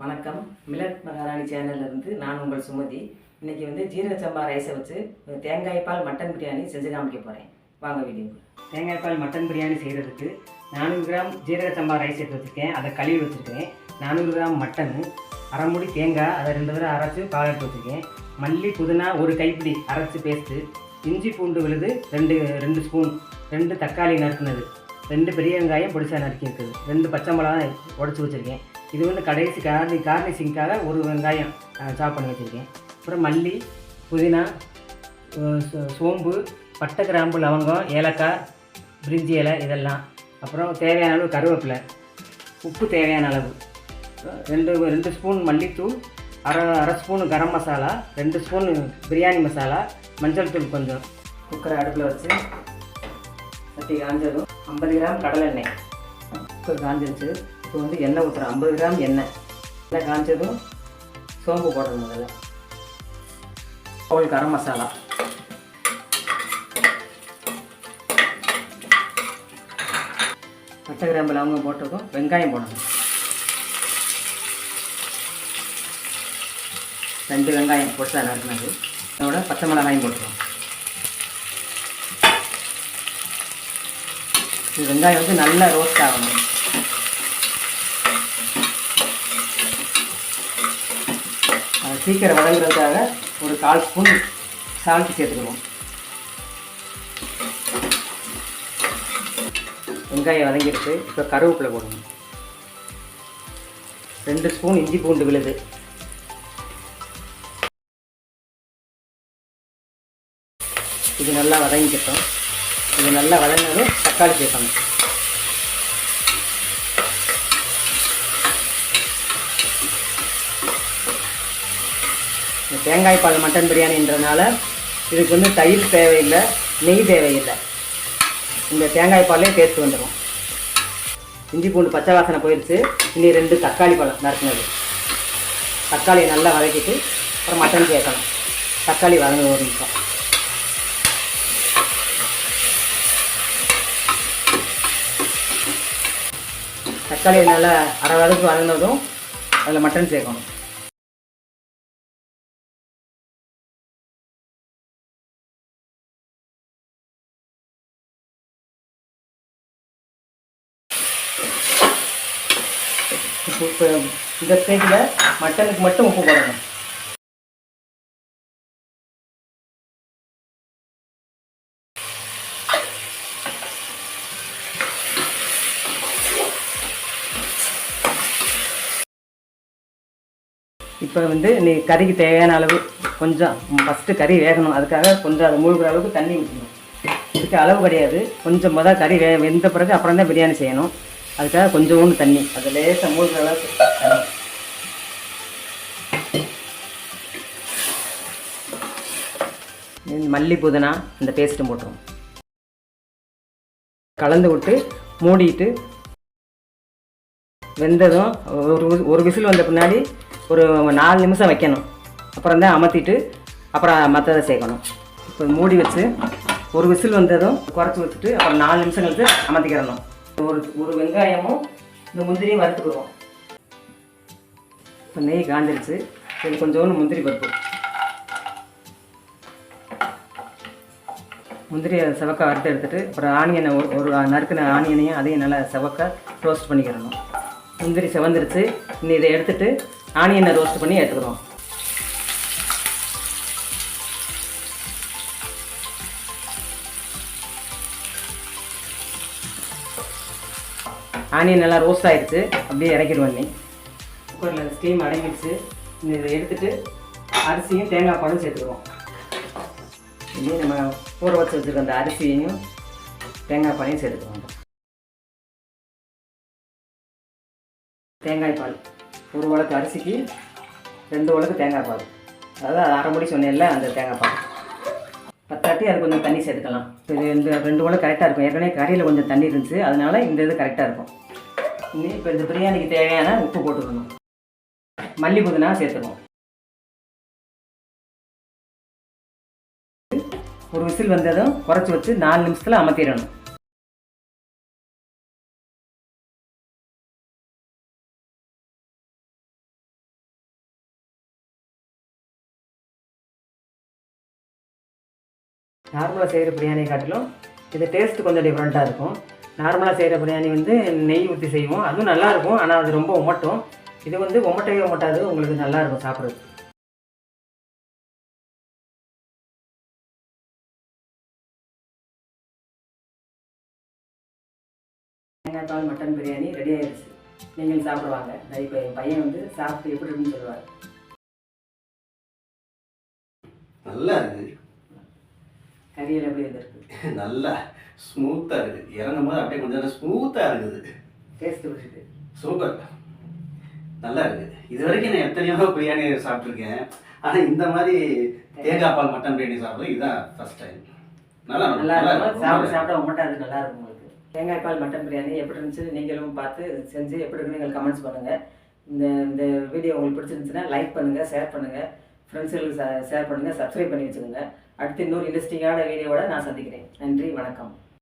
வணக்கம். மிலட் மகாராணி சேனல்லேருந்து நான் உங்கள் சுமதி. இன்னைக்கு வந்து ஜீரக சம்பா ரைஸை வச்சு தேங்காய் பால் மட்டன் பிரியாணி செஞ்சு காமிக்க போகிறேன் வாங்க வீடியோ தேங்காய் பால் மட்டன் பிரியாணி செய்கிறதுக்கு நானூறு கிராம் ஜீரக சம்பா ரைஸ் எடுத்து வச்சுருக்கேன். அதை கழுவி வச்சுருக்கேன் நானூறு கிராம் மட்டன் அரை மூடி தேங்காய் அதை ரெண்டு தடவை அரைச்சி பால் எடுத்து வச்சுருக்கேன். மல்லி புதினா ஒரு கைப்பிடி அரைச்சி பேஸ்ட்டு இஞ்சி பூண்டு விழுது ரெண்டு ரெண்டு ஸ்பூன் ரெண்டு தக்காளி நறுக்குனது. ரெண்டு பெரிய வெங்காயம் பொடிசா நறுக்கி இருக்குது ரெண்டு பச்சை மிளகா உடச்சி வச்சுருக்கேன். இது வந்து கடைசி கார்னி கார்னிஷிங்காக ஒரு வெங்காயம் சாப் பண்ணி வச்சுருக்கேன். அப்புறம் மல்லி புதினா சோ- சோம்பு பட்டை கிராம்பு லவங்கம் ஏலக்காய் பிரிஞ்சி இலை இதெல்லாம். அப்புறம் தேவையான அளவு கருவேப்பிலை. உப்பு தேவையான அளவு. ரெண்டு ரெண்டு ஸ்பூன் மல்லித்தூள் அரை அரை ஸ்பூன் கரம் மசாலா ரெண்டு ஸ்பூன் பிரியாணி மசாலா மஞ்சள் தூள் கொஞ்சம். குக்கரை அடுப்பில் வச்சு சட்டி காஞ்சதும் ஐம்பது கிராம் கடலெண்ணெய் குக்கர் காஞ்சிருச்சு. இப்போ வந்து எண்ணெய் ஊற்றுறோம் ஐம்பது கிராம் எண்ணெய். எண்ணெய் காய்ச்சதும் சோம்பு போடுறோம் முதல்ல. ஹோல் கரம் மசாலா. பச்சை கிராம்பு லவங்கம் போட்டதும் வெங்காயம் போடணும். ரெண்டு வெங்காயம் பொடிசா நறுக்குனது. அதோட பச்சை மிளகாயும் போட்டுருவோம் இது வெங்காயம் வந்து நல்லா ரோஸ்ட் ஆகணும். சீக்கிரம் வதங்குறதுக்காக ஒரு கால் ஸ்பூன் சால்ட் சேர்த்துக்குவோம் வெங்காயம் வதங்கிடுச்சு. இப்போ கருவேப்பிலை போடணும். ரெண்டு ஸ்பூன் இஞ்சி பூண்டு விழுது. இது நல்லா வதங்கிக்கிட்டோம். இது நல்லா வதங்கினதும் தக்காளி சேர்க்கணும். இந்த தேங்காய் பால் மட்டன் பிரியாணின்றனால இதுக்கு வந்து தயிர் தேவையில்லை நெய் தேவையில்லை. இந்த தேங்காய் பாலே டேஸ்ட் வந்துடும் இஞ்சி பூண்டு பச்சை வாசனை போயிடுச்சு இனி ரெண்டு தக்காளி பழம் நறுக்குனது. தக்காளியை நல்லா வதக்கிட்டு அப்புறம் மட்டன் சேர்க்கணும் தக்காளி வதங்க ஒரு நிமிஷம். தக்காளியை நல்லா அரை வதக்கு வதங்கினதும் அதில் மட்டன் சேர்க்கணும். இப்போ இப்போ இந்த ஸ்டேஜில் மட்டனுக்கு மட்டும் உப்பு போடணும். இப்போ வந்து நீ கறிக்கு தேவையான அளவு கொஞ்சம் ஃபஸ்ட்டு கறி வேகணும். அதுக்காக கொஞ்சம் அது மூழ்கிற அளவுக்கு தண்ணி ஊற்றணும். இதுக்கு அளவு கிடையாது. கொஞ்சம் மொதல் கறி வே வெந்த பிறகு அப்புறம் தான் பிரியாணி செய்யணும். அதுக்காக கொஞ்சோண்டு தண்ணி. அது லேசாக மூழ்கிற அளவுக்கு மல்லி புதினா இந்த பேஸ்ட்டும் போட்டுருவோம். கலந்து விட்டு மூடிட்டு வெந்ததும் ஒரு ஒரு விசில் வந்த பின்னாடி ஒரு நாலு நிமிஷம் வைக்கணும். அப்புறம் தான் அமர்த்திட்டு அப்புறம் மற்றதை சேர்க்கணும். இப்போ மூடி வச்சு ஒரு விசில் வந்ததும் குறைச்சி வச்சுட்டு அப்புறம் நாலு நிமிஷம் கழித்து அமர்த்திக்கிறணும் ஒரு ஒரு வெங்காயமும் இந்த முந்திரியும் வறுத்துக்குருவோம் இப்போ நெய் காஞ்சிருச்சு. இது கொஞ்சோண்டு முந்திரி பருப்பு. முந்திரியை செவக்க வறுத்து எடுத்துகிட்டு அப்புறம் ஆனியனை ஒரு ஒரு நறுக்கின ஆனியனையும் அதையும் நல்லா செவக்க ரோஸ்ட் பண்ணிக்கிறணும். முந்திரி செவந்துருச்சு. இன்னும் இதை எடுத்துகிட்டு ஆனியனை ரோஸ்ட் பண்ணி எடுத்துக்கிறோம் ஆனியன் நல்லா ரோஸ்ட் ஆகிடுச்சு அப்படியே இறக்கிடுவேன் நீ குக்கரில் ஸ்டீம் அடங்கிடுச்சு. இதை எடுத்துட்டு அரிசியும் தேங்காய் பழம் சேர்த்துக்கிறோம் இனி நம்ம ஊற வச்சு வச்சுருக்க அந்த அரிசியையும் தேங்காய் பாலையும் சேர்த்துக்குவோம். தேங்காய் பால். ஒரு உலக்கு அரிசிக்கு ரெண்டு உலக்கு தேங்காய் பால். அதாவது அரை முடி சொன்னேன்ல அந்த தேங்காய் பால். பத்தாட்டி அது கொஞ்சம் தண்ணி சேர்த்துக்கலாம். இது இந்த ரெண்டு உலக்கு கரெக்டாக இருக்கும். ஏற்கனவே கறியில் கொஞ்சம் தண்ணி இருந்துச்சு. அதனால இந்த இது கரெக்டாக இருக்கும். இனி இப்போ இந்த பிரியாணிக்கு தேவையான உப்பு போட்டுக்கணும். மல்லி புதினா சேர்த்துக்கணும். ஒரு விசில் வந்ததும் குறைச்சி வச்சு நாலு நிமிஷத்தில் அமர்த்திடணும் நார்மலாக செய்கிற பிரியாணியை காட்டிலும் இது டேஸ்ட் கொஞ்சம் டிஃப்ரெண்ட்டாக இருக்கும். நார்மலாக செய்கிற பிரியாணி வந்து நெய் ஊற்றி செய்வோம். அதுவும் நல்லாயிருக்கும் ஆனால் அது ரொம்ப உமட்டும். இது வந்து உமட்டவே உமட்டாது. உங்களுக்கு நல்லா இருக்கும் சாப்பிட்றது தேங்காய் பால் மட்டன் பிரியாணி ரெடி ஆயிடுச்சு. நீங்கள் சாப்பிடுவாங்க நான் இப்போ என் பையன் வந்து சாப்பிட்டு எப்படி இருக்குன்னு சொல்லுவார். நல்லா இருக்குது கறியில் எப்படி இருந்திருக்கு நல்லா ஸ்மூத்தாக இருக்குது இறங்கும் போது அப்படியே கொஞ்சம் ஸ்மூத்தாக இருக்குது. டேஸ்ட் பிடிச்சிட்டு சூப்பர் நல்லா இருக்குது இது வரைக்கும் நான் எத்தனையோ பிரியாணி சாப்பிட்ருக்கேன் ஆனால் இந்த மாதிரி தேங்காய் பால் மட்டன் பிரியாணி சாப்பிட்றது இதுதான் ஃபர்ஸ்ட் டைம் நல்லா நல்லா சாப்பிட ரொம்ப சாப்பிட உமட்டா அது நல்லா இருக்கும் உங்களுக்கு. தேங்காய் பால் மட்டன் பிரியாணி எப்படி இருந்துச்சு? நீங்களும் பார்த்து செஞ்சு எப்படி இருக்குன்னு எங்களுக்கு கமெண்ட்ஸ் பண்ணுங்கள் இந்த இந்த வீடியோ உங்களுக்கு பிடிச்சிருந்துச்சுன்னா லைக் பண்ணுங்கள் ஷேர் பண்ணுங்கள் ஃப்ரெண்ட்ஸுகளுக்கு ஷேர் பண்ணுங்கள் சப்ஸ்கிரைப் பண்ணி வச்சுக்கோங்க. அடுத்து இன்னொரு இன்ட்ரெஸ்டிங்கான வீடியோவோட நான் சந்திக்கிறேன். நன்றி வணக்கம்.